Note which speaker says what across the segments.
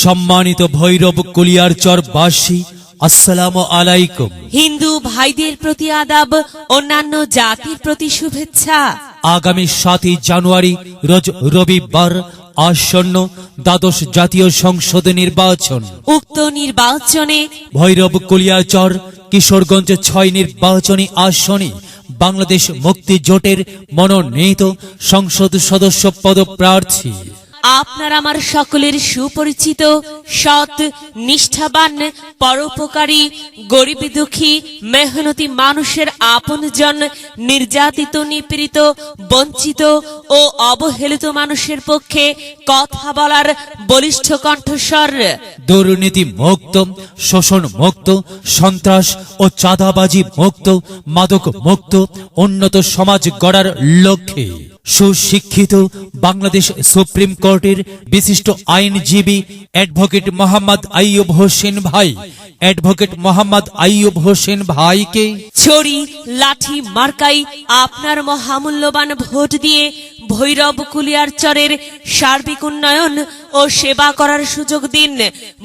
Speaker 1: সম্মানিত ভৈরব কলিয়ারচর বাসী আসসালামু আলাইকুম।
Speaker 2: হিন্দু ভাইদের প্রতি আদাব অন্যান্য জাতির প্রতি শুভেচ্ছা।
Speaker 1: আগামী সাতই জানুয়ারি রোজ রবিবার আসন্ন দ্বাদশ জাতীয় সংসদ নির্বাচন।
Speaker 2: উক্ত নির্বাচনে
Speaker 1: ভৈরব কলিয়াচর কিশোরগঞ্জ ছয় নির্বাচনী আসনে বাংলাদেশ মুক্তি জোটের মনোনীত সংসদ সদস্য পদপ্রার্থী।
Speaker 2: আপনার আমার সকলের সুপরিচিত, সৎ, নিষ্ঠাবান, পরোপকারী, গরিব দুঃখী, মেহনতি মানুষের আপনজন, নির্যাতিত, নিপীড়িত, বঞ্চিত ও অবহেলিত মানুষের পক্ষে কথা বলার বলিষ্ঠ কণ্ঠস্বর।
Speaker 1: দুর্নীতি মুক্ত, শোষণ মুক্ত, সন্ত্রাস ও চাঁদাবাজি মুক্ত, মাদক মুক্ত, উন্নত সমাজ গড়ার লক্ষ্যে। সুশিক্ষিত বাংলাদেশ সুপ্রিম কোর্টের বিশিষ্ট আইনজীবী অ্যাডভোকেট মোহাম্মদ আইয়ুব হোসেন ভাই। অ্যাডভোকেট মোহাম্মদ আইয়ুব হোসেন ভাইকে
Speaker 2: ছড়ি, লাঠি, মার্কাই আপনার মহামূল্যবান ভোট দিয়ে ভৈরব কুলিয়ারচরের সার্বিক উন্নয়ন ও সেবা করার সুযোগ দিন।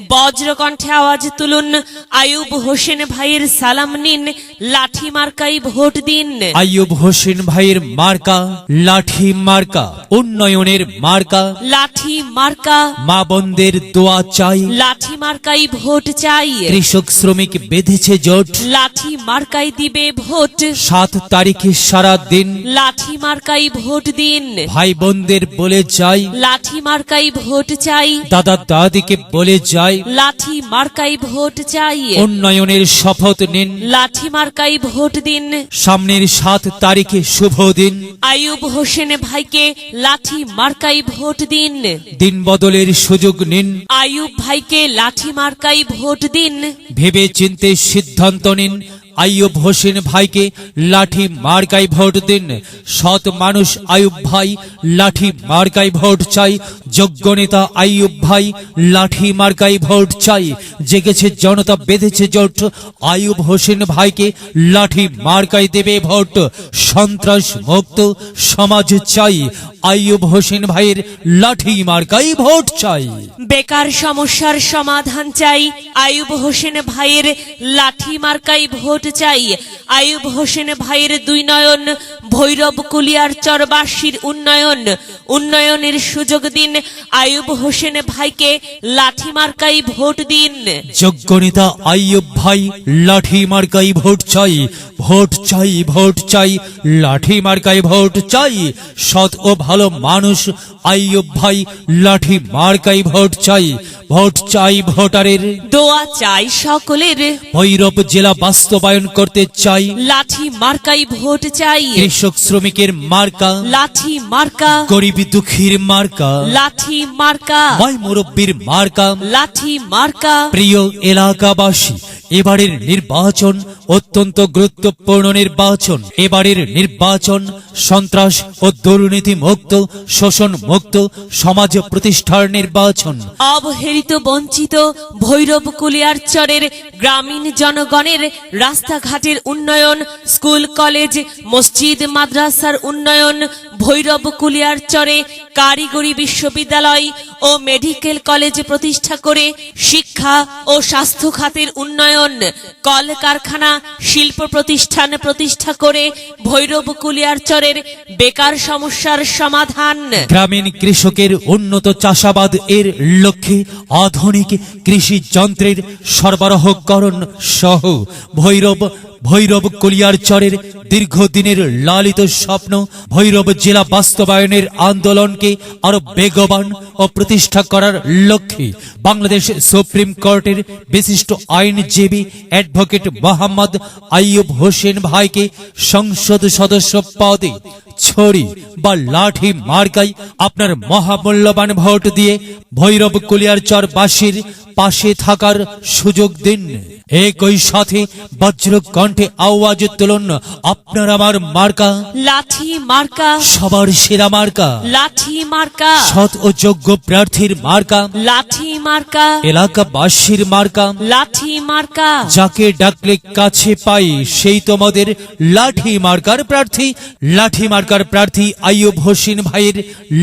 Speaker 2: বজ্রকণ্ঠে আওয়াজ তুলুন। আয়ুব হোসেন ভাইয়ের সালাম নিন। লাঠি মার্কাই ভোট দিন।
Speaker 1: আইয়ুব হোসেন ভাইয়ের মার্কা লাঠি মার্কা উন্নয়নের মার্কা।
Speaker 2: লাঠি মার্কা।
Speaker 1: মা বোনদের দোয়া চাই।
Speaker 2: লাঠি মার্কাই ভোট চাই।
Speaker 1: কৃষক শ্রমিক বেঁধেছে জোট।
Speaker 2: লাঠি মার্কাই দিবে ভোট।
Speaker 1: সাত তারিখে সারা দিন।
Speaker 2: লাঠি মার্কাই ভোট দিন।
Speaker 1: ভাই বোনদের বলে যাই।
Speaker 2: লাঠি মার্কাই ভোট চাই।
Speaker 1: দাদা দাদিকে বলে যাই।
Speaker 2: লাঠি মার্কাই ভোট চাই।
Speaker 1: উন্নয়নের শপথ নিন।
Speaker 2: লাঠি মার্কাই ভোট দিন।
Speaker 1: সামনের সাত তারিখে শুভ দিন।
Speaker 2: আয়ুব হোসেন ভাইকে লাঠি মার্কাই ভোট দিন।
Speaker 1: দিন বদলের সুযোগ নিন।
Speaker 2: আয়ুব ভাইকে লাঠি মার্কাই ভোট দিন।
Speaker 1: ভেবে চিনতে সিদ্ধান্ত নিন। আইয়ুব হোসেন ভাইকে লাঠি মার্কাই ভোট দিন। সৎ মানুষ আইয়ুব ভাই, লাঠি মার্কাই ভোট চাই। যোগ্য নেতা আইয়ুব ভাই, লাঠি মার্কাই ভোট চাই। জেগেছে জনতা, বেঁধেছে জোট। আইয়ুব হোসেন ভাইকে লাঠি মার্কাই দেবে ভোট। সন্ত্রাস মুক্ত সমাজ চাই। আইয়ুব হোসেন ভাইয়ের লাঠি মার্কাই ভোট চাই।
Speaker 2: বেকার সমস্যার সমাধান চাই। আয়ুব হোসেন ভাইয়ের লাঠি মার্কাই ভোট চাই। আয়ুব হোসেন ভাইয়ের দুই নয়ন ভৈরব কুলিয়ার চরবাসীর উন্নয়ন। উন্নয়নের সুযোগ দিন। আয়ুব হোসেন ভাইকে লাঠি মার্কাই ভোট দিন।
Speaker 1: যোগ্য নেতা আইয়ুব ভাই লাঠি মার্কাই ভোট চাই। ভোট চাই ভোট চাই লাঠি মার্কাই ভোট চাই। সৎ ও ভালো মানুষ আইয়ুব ভাই লাঠি মার্কাই ভোট চাই ভোট চাই ভোটারের।
Speaker 2: দোয়া চাই সকলের।
Speaker 1: ভৈরব জেলা বাস্তবায়ন করতে চাই।
Speaker 2: লাঠি মার্কাই ভোট চাই।
Speaker 1: কৃষক শ্রমিকের মার্কা।
Speaker 2: লাঠি মার্কা।
Speaker 1: গরিব দুঃখীর মার্কা।
Speaker 2: লাঠি মার্কা।
Speaker 1: মাই মুরব্বীর মার্কা।
Speaker 2: লাঠি মার্কা।
Speaker 1: প্রিয় এলাকাবাসী এবারের নির্বাচন অত্যন্ত গুরুত্বপূর্ণ নির্বাচন। এবারের নির্বাচন সন্ত্রাস ও দুর্নীতি মুক্ত শোষণ মুক্ত সমাজ প্রতিষ্ঠার নির্বাচন।
Speaker 2: অবহেলিত, বঞ্চিত ভৈরব কুলিয়ারচরের গ্রামীণ জনগণের রাস্তাঘাটের উন্নয়ন, স্কুল, কলেজ, মসজিদ, মাদ্রাসার উন্নয়ন, ভৈরব কুলিয়ারচরে কারিগরি বিশ্ববিদ্যালয় ও মেডিকেল কলেজ প্রতিষ্ঠা করে শিক্ষা ও স্বাস্থ্য খাতের উন্নয়ন কল কারখানা শিল্প প্রতিষ্ঠান প্রতিষ্ঠা করে ভৈরব কুলিয়ারচরের বেকার সমস্যার সমাধান।
Speaker 1: গ্রামীণ কৃষকের উন্নত চাষাবাদ এর লক্ষ্যে আধুনিক কৃষি যন্ত্রের সরবরাহকরণ সহ ভৈরব ভৈরব কলিয়ারচরের দীর্ঘদিনের লালিত স্বপ্ন ভৈরব জেলা বাস্তবায়নের আন্দোলনকে আরও বেগবান ও প্রতিষ্ঠা করার লক্ষ্যে বাংলাদেশ সুপ্রিম কোর্টের বিশিষ্ট আইনজীবী অ্যাডভোকেট মোহাম্মদ আইয়ুব হোসেন ভাইকে সংসদ সদস্য পদে ছড়ি বা লাঠি মার্কাই আপনার মহামূল্যবান ভোট দিয়ে ভৈরব কুলিয়ারচর বাসীর পাশে থাকার সুযোগ দিন। একই সাথে বজ্র কণ্ঠে আওয়াজ তুলুন আপনার আমার মার্কা।
Speaker 2: লাঠি মার্কা।
Speaker 1: সবার সেরা মার্কা।
Speaker 2: লাঠি মার্কা।
Speaker 1: সৎ ও যোগ্য প্রার্থীর মার্কা।
Speaker 2: লাঠি মার্কা।
Speaker 1: এলাকাবাসীর মার্কা।
Speaker 2: লাঠি মার্কা।
Speaker 1: যাকে ডাকলে কাছে পাই সেই তোমাদের লাঠি মার্কার প্রার্থী লাঠি মার্কা এখানকার প্রার্থী আইয়ুব হোসেন ভাইয়ের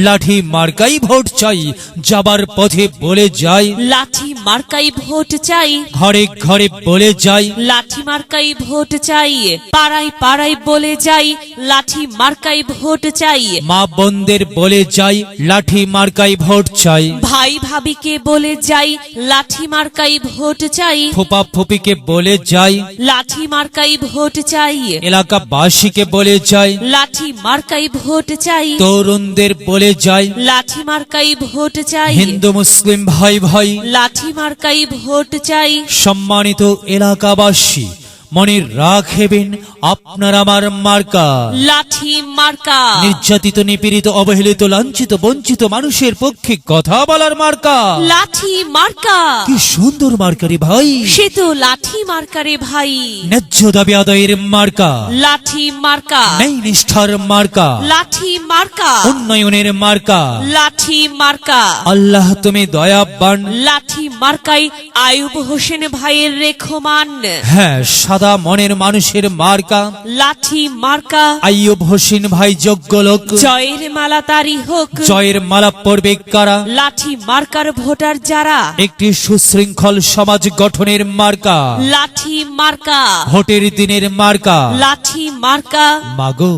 Speaker 1: লাঠি মার্কাই ভোট চাই যাবার পথে বলে যায়
Speaker 2: লাঠি মার্কাই ভোট চাই।
Speaker 1: ঘরে ঘরে বলে যায়
Speaker 2: লাঠি মার্কাই ভোট চাই। পাড়ায় পাড়ায় বলে যাই লাঠি মার্কাই ভোট চাই।
Speaker 1: মা বোনদের বলে যায় লাঠি মার্কাই ভোট চাই।
Speaker 2: ভাই ভাবিকে বলে যাই লাঠি মার্কাই ভোট চাই।
Speaker 1: ফোপা ফুপিকে বলে যায়
Speaker 2: লাঠি মার্কাই ভোট চাই।
Speaker 1: এলাকাবাসীকে বলে যায়
Speaker 2: লাঠি মার্কাই ভোট চাই।
Speaker 1: তরুণদের বলে যায়
Speaker 2: লাঠি মার্কাই ভোট চাই।
Speaker 1: হিন্দু মুসলিম ভাই ভাই।
Speaker 2: লাঠি মার্কাই ভোট চাই।
Speaker 1: সম্মানিত এলাকাবাসী মনে রাখবেন আপনার আমার মার্কা।
Speaker 2: লাঠি মার্কা।
Speaker 1: নির্যাতিত নিপীড়িত অবহেলিত লাঞ্ছিত বঞ্চিত মানুষের পক্ষে কথা বলার মার্কা।
Speaker 2: লাঠি মার্কা।
Speaker 1: কি সুন্দর মার্কারি ভাই।
Speaker 2: সে তো লাঠি মার্কারে ভাই।
Speaker 1: ন্যায্য দাবি আদায়ের মার্কা।
Speaker 2: লাঠি মার্কা।
Speaker 1: নেই নিষ্ঠার মার্কা।
Speaker 2: লাঠি মার্কা।
Speaker 1: উন্নয়নের মার্কা।
Speaker 2: লাঠি মার্কা।
Speaker 1: আল্লাহ তুমি দয়াবান।
Speaker 2: লাঠি মার্কাই আয়ুব হোসেন ভাইয়ের রেখমান।
Speaker 1: হ্যাঁ সাদা মনের মানুষের মার্কা।
Speaker 2: লাঠি মার্কা।
Speaker 1: আইয়ুব হোসেন ভাই যোগ্য লোক।
Speaker 2: জয়ের মালা তারি হোক।
Speaker 1: জয়ের মালা পড়বে কারা?
Speaker 2: লাঠি মার্কার ভোটার যারা?
Speaker 1: একটি সুশৃঙ্খল সমাজ গঠনের মার্কা।
Speaker 2: লাঠি মার্কা।
Speaker 1: ভোটের দিনের মার্কা।
Speaker 2: লাঠি মার্কা।
Speaker 1: মাগো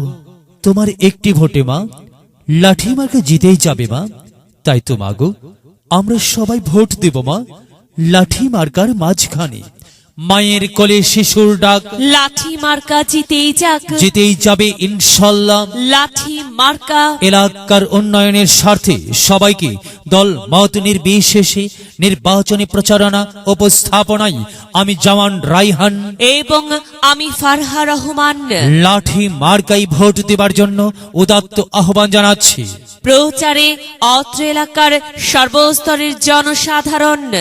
Speaker 1: তোমার একটি ভোটে মা লাঠি মার্কা জিতেই যাবে মা। তাই তো মাগো আমরা সবাই ভোট দেব মা লাঠি মার্কার মাঝখানে। মায়ের কোলে শিশুর ডাক।
Speaker 2: লাঠি মার্কা জিতেই যাক।
Speaker 1: জিতেই যাবে ইনশাল্লাহ।
Speaker 2: লাঠি মার্কা।
Speaker 1: এলাকার উন্নয়নের স্বার্থে সবাইকে দল মত নির্বিশেষে নির্বাচনী প্রচারণা উপস্থাপনায় আমি জামান রাইহান
Speaker 2: এবং আমি ফারহা রহমান।
Speaker 1: লাঠি মার্কাই ভোট দেবার জন্য উদাত্ত আহ্বান জানাচ্ছি।
Speaker 2: প্রচারে অত্র এলাকার সর্বস্তরের জনসাধারণ।